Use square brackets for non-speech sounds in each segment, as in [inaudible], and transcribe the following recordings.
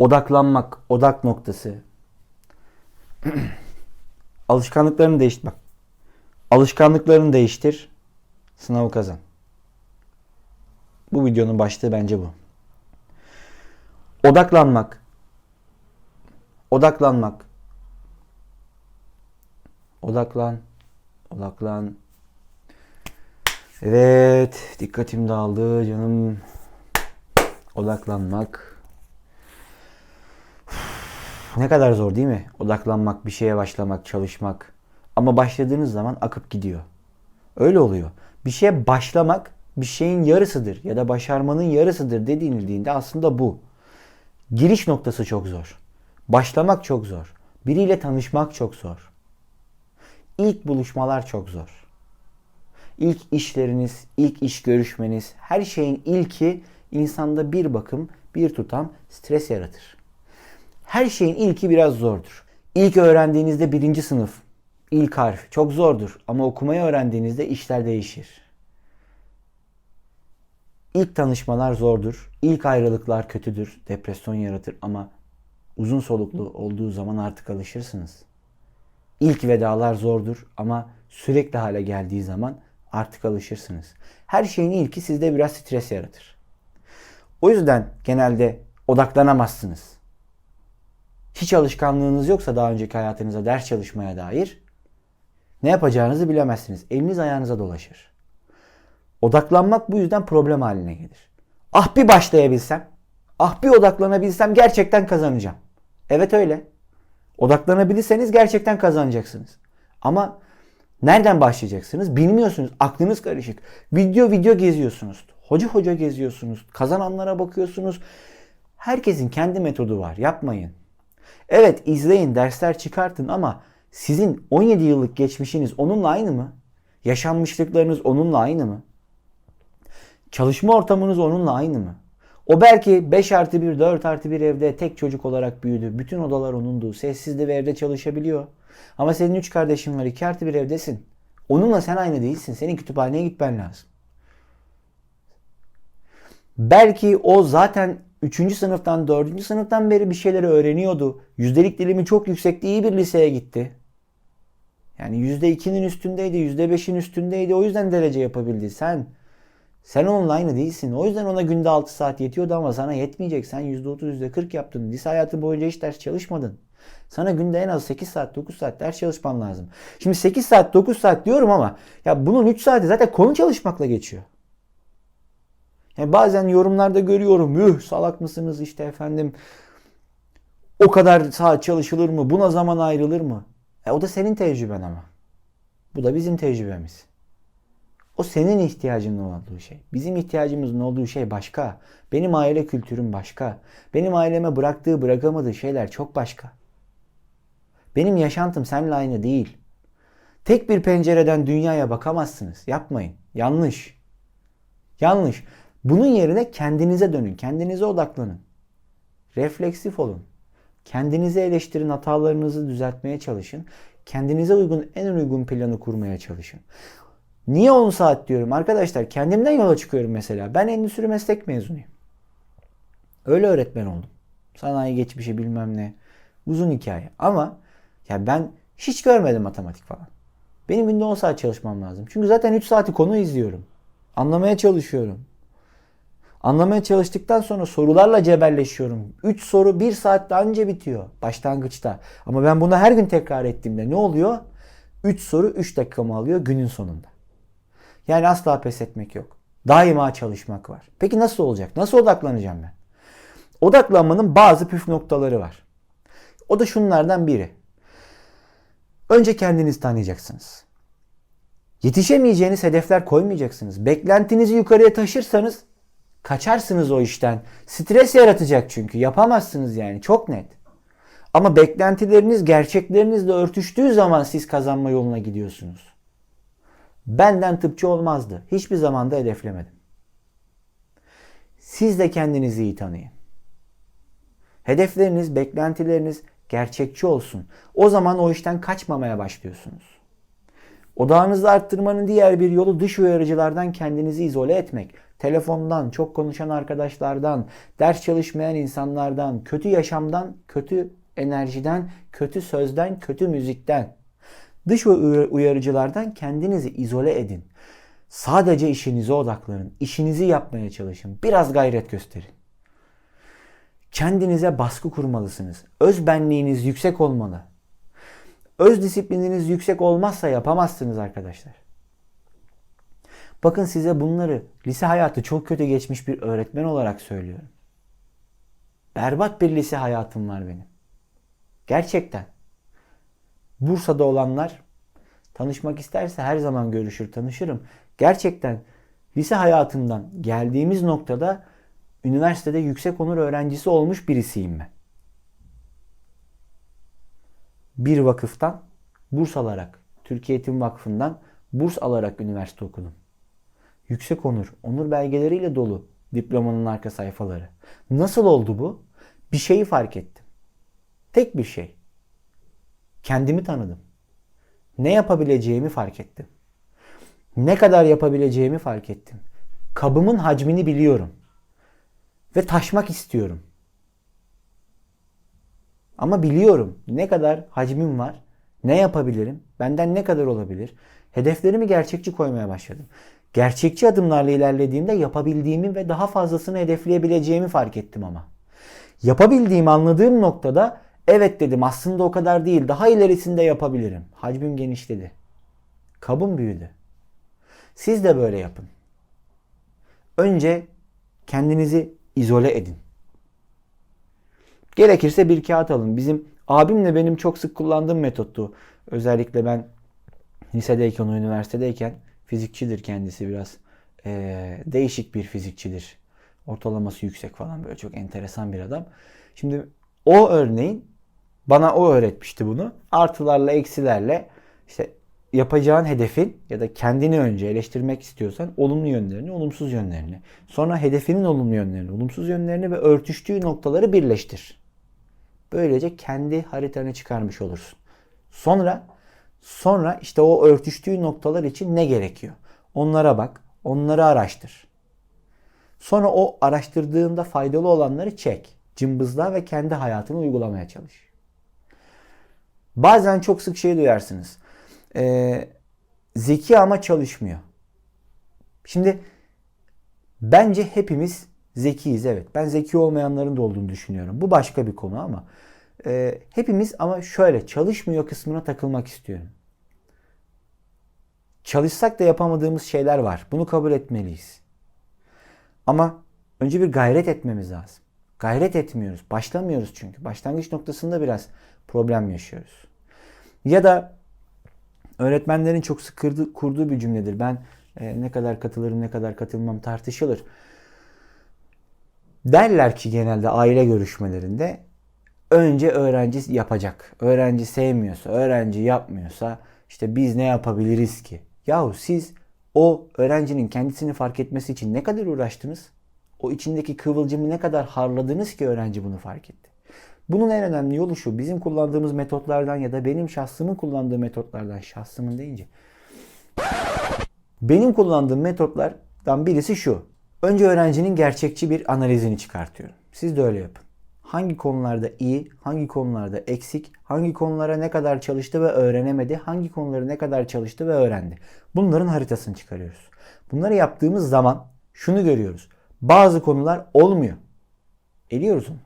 Odaklanmak, odak noktası. [clears throat] Alışkanlıklarını değiştir. Bak. Alışkanlıklarını değiştir. Sınavı kazan. Bu videonun başlığı bence bu. Odaklanmak. Odaklanmak. Odaklan. Odaklan. Evet. Dikkatim dağıldı canım. Odaklanmak. Ne kadar zor değil mi? Odaklanmak, bir şeye başlamak, çalışmak. Ama başladığınız zaman akıp gidiyor. Öyle oluyor. Bir şeye başlamak bir şeyin yarısıdır ya da başarmanın yarısıdır dediğinde aslında bu. Giriş noktası çok zor. Başlamak çok zor. Biriyle tanışmak çok zor. İlk buluşmalar çok zor. İlk işleriniz, ilk iş görüşmeniz, her şeyin ilki insanda bir bakım, bir tutam stres yaratır. Her şeyin ilki biraz zordur. İlk öğrendiğinizde birinci sınıf, ilk harf çok zordur ama okumayı öğrendiğinizde işler değişir. İlk tanışmalar zordur. İlk ayrılıklar kötüdür. Depresyon yaratır ama uzun soluklu olduğu zaman artık alışırsınız. İlk vedalar zordur ama sürekli hale geldiği zaman artık alışırsınız. Her şeyin ilki sizde biraz stres yaratır. O yüzden genelde odaklanamazsınız. Hiç alışkanlığınız yoksa daha önceki hayatınıza ders çalışmaya dair ne yapacağınızı bilemezsiniz. Eliniz ayağınıza dolaşır. Odaklanmak bu yüzden problem haline gelir. Ah bir başlayabilsem, ah bir odaklanabilsem gerçekten kazanacağım. Evet öyle. Odaklanabilirseniz gerçekten kazanacaksınız. Ama nereden başlayacaksınız bilmiyorsunuz. Aklınız karışık. Video video geziyorsunuz. Hoca hoca geziyorsunuz. Kazananlara bakıyorsunuz. Herkesin kendi metodu var. Yapmayın. Evet izleyin, dersler çıkartın ama sizin 17 yıllık geçmişiniz onunla aynı mı? Yaşanmışlıklarınız onunla aynı mı? Çalışma ortamınız onunla aynı mı? O belki 5 artı 1, 4 artı 1 evde tek çocuk olarak büyüdü. Bütün odalar onundu. Sessizdi ve evde çalışabiliyor. Ama senin 3 kardeşin var. 2 artı 1 evdesin. Onunla sen aynı değilsin. Senin kütüphaneye gitmen lazım. Belki o zaten 3. sınıftan 4. sınıftan beri bir şeyleri öğreniyordu. Yüzdelik dilimi çok yüksekti. iyi bir liseye gitti. Yani %2'nin üstündeydi. %5'in üstündeydi. O yüzden derece yapabildi. Sen sen aynı değilsin. O yüzden ona günde 6 saat yetiyordu ama sana yetmeyecek. Sen %30, %40 yaptın. Lise hayatı boyunca hiç ders çalışmadın. Sana günde en az 8 saat, 9 saat ders çalışman lazım. Şimdi 8 saat, 9 saat diyorum ama ya bunun 3 saati zaten konu çalışmakla geçiyor. Yani bazen yorumlarda görüyorum. Yuh salak mısınız işte efendim. O kadar saat çalışılır mı? Buna zaman ayrılır mı? E, o da senin tecrüben ama. Bu da bizim tecrübemiz. O senin ihtiyacının olduğu şey. Bizim ihtiyacımızın olduğu şey başka. Benim aile kültürüm başka. Benim aileme bıraktığı bırakamadığı şeyler çok başka. Benim yaşantım seninle aynı değil. Tek bir pencereden dünyaya bakamazsınız. Yapmayın. Yanlış. Yanlış. Bunun yerine kendinize dönün. Kendinize odaklanın. Refleksif olun. Kendinizi eleştirin, hatalarınızı düzeltmeye çalışın. Kendinize uygun en uygun planı kurmaya çalışın. Niye 10 saat diyorum? Arkadaşlar kendimden yola çıkıyorum mesela. Ben endüstri meslek mezunuyum. Öyle öğretmen oldum. Sanayi geçmişi bilmem ne. Uzun hikaye. Ama ya ben hiç görmedim matematik falan. Benim günde 10 saat çalışmam lazım. Çünkü zaten 3 saati konu izliyorum. Anlamaya çalışıyorum. Anlamaya çalıştıktan sonra sorularla cebelleşiyorum. 3 soru 1 saatte anca bitiyor başlangıçta. Ama ben bunu her gün tekrar ettiğimde ne oluyor? 3 soru 3 dakikamı alıyor günün sonunda. Yani asla pes etmek yok. Daima çalışmak var. Peki nasıl olacak? Nasıl odaklanacağım ben? Odaklanmanın bazı püf noktaları var. O da şunlardan biri. Önce kendinizi tanıyacaksınız. Yetişemeyeceğiniz hedefler koymayacaksınız. Beklentinizi yukarıya taşırsanız kaçarsınız o işten. Stres yaratacak çünkü. Yapamazsınız yani. Çok net. Ama beklentileriniz gerçeklerinizle örtüştüğü zaman siz kazanma yoluna gidiyorsunuz. Benden tıpçı olmazdı. Hiçbir zaman da hedeflemedim. Siz de kendinizi iyi tanıyın. Hedefleriniz, beklentileriniz gerçekçi olsun. O zaman o işten kaçmamaya başlıyorsunuz. Odağınızı arttırmanın diğer bir yolu dış uyarıcılardan kendinizi izole etmek. Telefondan, çok konuşan arkadaşlardan, ders çalışmayan insanlardan, kötü yaşamdan, kötü enerjiden, kötü sözden, kötü müzikten. Dış uyarıcılardan kendinizi izole edin. Sadece işinize odaklanın. İşinizi yapmaya çalışın. Biraz gayret gösterin. Kendinize baskı kurmalısınız. Öz benliğiniz yüksek olmalı. Öz disiplininiz yüksek olmazsa yapamazsınız arkadaşlar. Bakın size bunları lise hayatı çok kötü geçmiş bir öğretmen olarak söylüyorum. Berbat bir lise hayatım var benim. Gerçekten. Bursa'da olanlar tanışmak isterse her zaman görüşür, tanışırım. Gerçekten lise hayatından geldiğimiz noktada üniversitede yüksek onur öğrencisi olmuş birisiyim ben. Bir vakıftan burs alarak, Türkiye Eğitim Vakfı'ndan burs alarak üniversite okudum. Yüksek onur, onur belgeleriyle dolu diplomanın arka sayfaları. Nasıl oldu bu? Bir şeyi fark ettim. Tek bir şey. Kendimi tanıdım. Ne yapabileceğimi fark ettim. Ne kadar yapabileceğimi fark ettim. Kabımın hacmini biliyorum. Ve taşmak istiyorum. Ama biliyorum ne kadar hacmim var, ne yapabilirim, benden ne kadar olabilir. Hedeflerimi gerçekçi koymaya başladım. Gerçekçi adımlarla ilerlediğimde yapabildiğimi ve daha fazlasını hedefleyebileceğimi fark ettim ama. Yapabildiğimi anladığım noktada evet dedim aslında o kadar değil daha ilerisinde yapabilirim. Hacmim genişledi. Kabım büyüdü. Siz de böyle yapın. Önce kendinizi izole edin. Gerekirse bir kağıt alın. Bizim abimle benim çok sık kullandığım metottu. Özellikle ben lisedeyken, üniversitedeyken fizikçidir kendisi biraz. Ee, değişik bir fizikçidir. Ortalaması yüksek falan böyle çok enteresan bir adam. Şimdi o örneğin bana o öğretmişti bunu. Artılarla eksilerle işte yapacağın hedefin ya da kendini önce eleştirmek istiyorsan olumlu yönlerini, olumsuz yönlerini. Sonra hedefinin olumlu yönlerini, olumsuz yönlerini ve örtüştüğü noktaları birleştir. Böylece kendi haritanı çıkarmış olursun. Sonra sonra işte o örtüştüğü noktalar için ne gerekiyor? Onlara bak, onları araştır. Sonra o araştırdığında faydalı olanları çek, cımbızla ve kendi hayatını uygulamaya çalış. Bazen çok sık şey duyarsınız. Ee, zeki ama çalışmıyor. Şimdi bence hepimiz zekiyiz evet. Ben zeki olmayanların da olduğunu düşünüyorum. Bu başka bir konu ama e, hepimiz ama şöyle çalışmıyor kısmına takılmak istiyorum. Çalışsak da yapamadığımız şeyler var. Bunu kabul etmeliyiz. Ama önce bir gayret etmemiz lazım. Gayret etmiyoruz. Başlamıyoruz çünkü. Başlangıç noktasında biraz problem yaşıyoruz. Ya da öğretmenlerin çok sık kurduğu bir cümledir. Ben e, ne kadar katılırım ne kadar katılmam tartışılır. Derler ki genelde aile görüşmelerinde önce öğrenci yapacak. Öğrenci sevmiyorsa, öğrenci yapmıyorsa işte biz ne yapabiliriz ki? Yahu siz o öğrencinin kendisini fark etmesi için ne kadar uğraştınız? O içindeki kıvılcımı ne kadar harladınız ki öğrenci bunu fark etti? Bunun en önemli yolu şu. Bizim kullandığımız metotlardan ya da benim şahsımın kullandığı metotlardan şahsımın deyince benim kullandığım metotlardan birisi şu. Önce öğrencinin gerçekçi bir analizini çıkartıyorum. Siz de öyle yapın. Hangi konularda iyi, hangi konularda eksik, hangi konulara ne kadar çalıştı ve öğrenemedi, hangi konuları ne kadar çalıştı ve öğrendi. Bunların haritasını çıkarıyoruz. Bunları yaptığımız zaman şunu görüyoruz. Bazı konular olmuyor. Eliyoruz onu.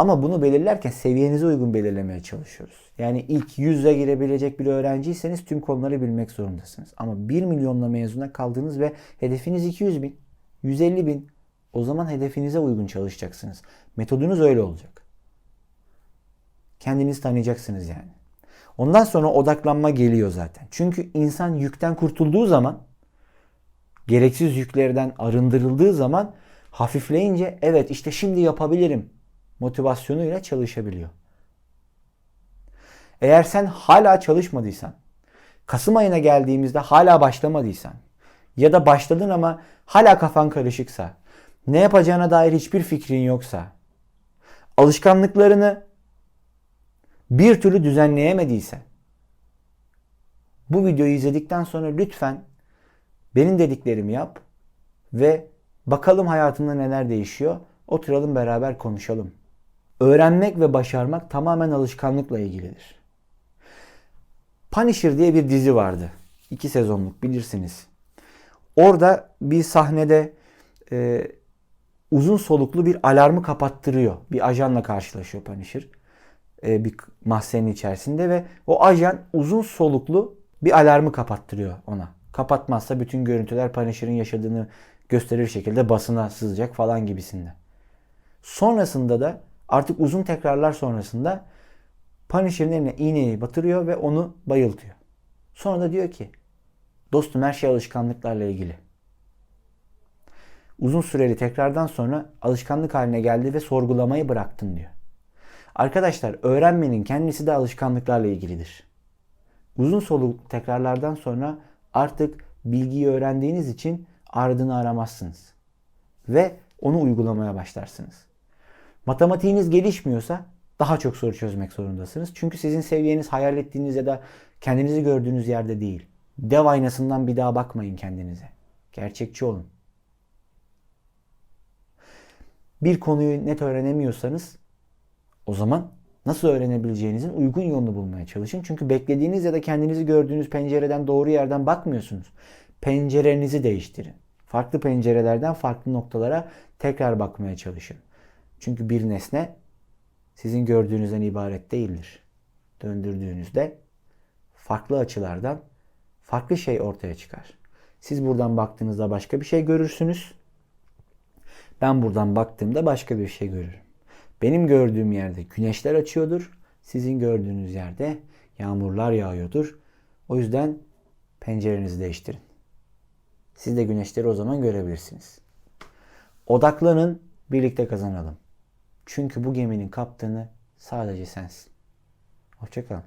Ama bunu belirlerken seviyenize uygun belirlemeye çalışıyoruz. Yani ilk yüzle girebilecek bir öğrenciyseniz tüm konuları bilmek zorundasınız. Ama 1 milyonla mezuna kaldınız ve hedefiniz 200 bin, 150 bin. O zaman hedefinize uygun çalışacaksınız. Metodunuz öyle olacak. Kendinizi tanıyacaksınız yani. Ondan sonra odaklanma geliyor zaten. Çünkü insan yükten kurtulduğu zaman, gereksiz yüklerden arındırıldığı zaman hafifleyince evet işte şimdi yapabilirim motivasyonuyla çalışabiliyor. Eğer sen hala çalışmadıysan, Kasım ayına geldiğimizde hala başlamadıysan ya da başladın ama hala kafan karışıksa, ne yapacağına dair hiçbir fikrin yoksa, alışkanlıklarını bir türlü düzenleyemediysen, Bu videoyu izledikten sonra lütfen benim dediklerimi yap ve bakalım hayatında neler değişiyor. Oturalım beraber konuşalım. Öğrenmek ve başarmak tamamen alışkanlıkla ilgilidir. Punisher diye bir dizi vardı. İki sezonluk bilirsiniz. Orada bir sahnede e, uzun soluklu bir alarmı kapattırıyor. Bir ajanla karşılaşıyor Punisher. E, bir mahzenin içerisinde ve o ajan uzun soluklu bir alarmı kapattırıyor ona. Kapatmazsa bütün görüntüler Punisher'ın yaşadığını gösterir şekilde basına sızacak falan gibisinde. Sonrasında da artık uzun tekrarlar sonrasında Punisher'ın eline iğneyi batırıyor ve onu bayıltıyor. Sonra da diyor ki dostum her şey alışkanlıklarla ilgili. Uzun süreli tekrardan sonra alışkanlık haline geldi ve sorgulamayı bıraktın diyor. Arkadaşlar öğrenmenin kendisi de alışkanlıklarla ilgilidir. Uzun soluk tekrarlardan sonra artık bilgiyi öğrendiğiniz için ardını aramazsınız. Ve onu uygulamaya başlarsınız. Matematiğiniz gelişmiyorsa daha çok soru çözmek zorundasınız. Çünkü sizin seviyeniz hayal ettiğiniz ya da kendinizi gördüğünüz yerde değil. Dev aynasından bir daha bakmayın kendinize. Gerçekçi olun. Bir konuyu net öğrenemiyorsanız o zaman nasıl öğrenebileceğinizin uygun yolunu bulmaya çalışın. Çünkü beklediğiniz ya da kendinizi gördüğünüz pencereden doğru yerden bakmıyorsunuz. Pencerenizi değiştirin. Farklı pencerelerden farklı noktalara tekrar bakmaya çalışın. Çünkü bir nesne sizin gördüğünüzden ibaret değildir. Döndürdüğünüzde farklı açılardan farklı şey ortaya çıkar. Siz buradan baktığınızda başka bir şey görürsünüz. Ben buradan baktığımda başka bir şey görürüm. Benim gördüğüm yerde güneşler açıyordur. Sizin gördüğünüz yerde yağmurlar yağıyordur. O yüzden pencerenizi değiştirin. Siz de güneşleri o zaman görebilirsiniz. Odaklanın, birlikte kazanalım. Çünkü bu geminin kaptanı sadece sensin. Hoşçakalın.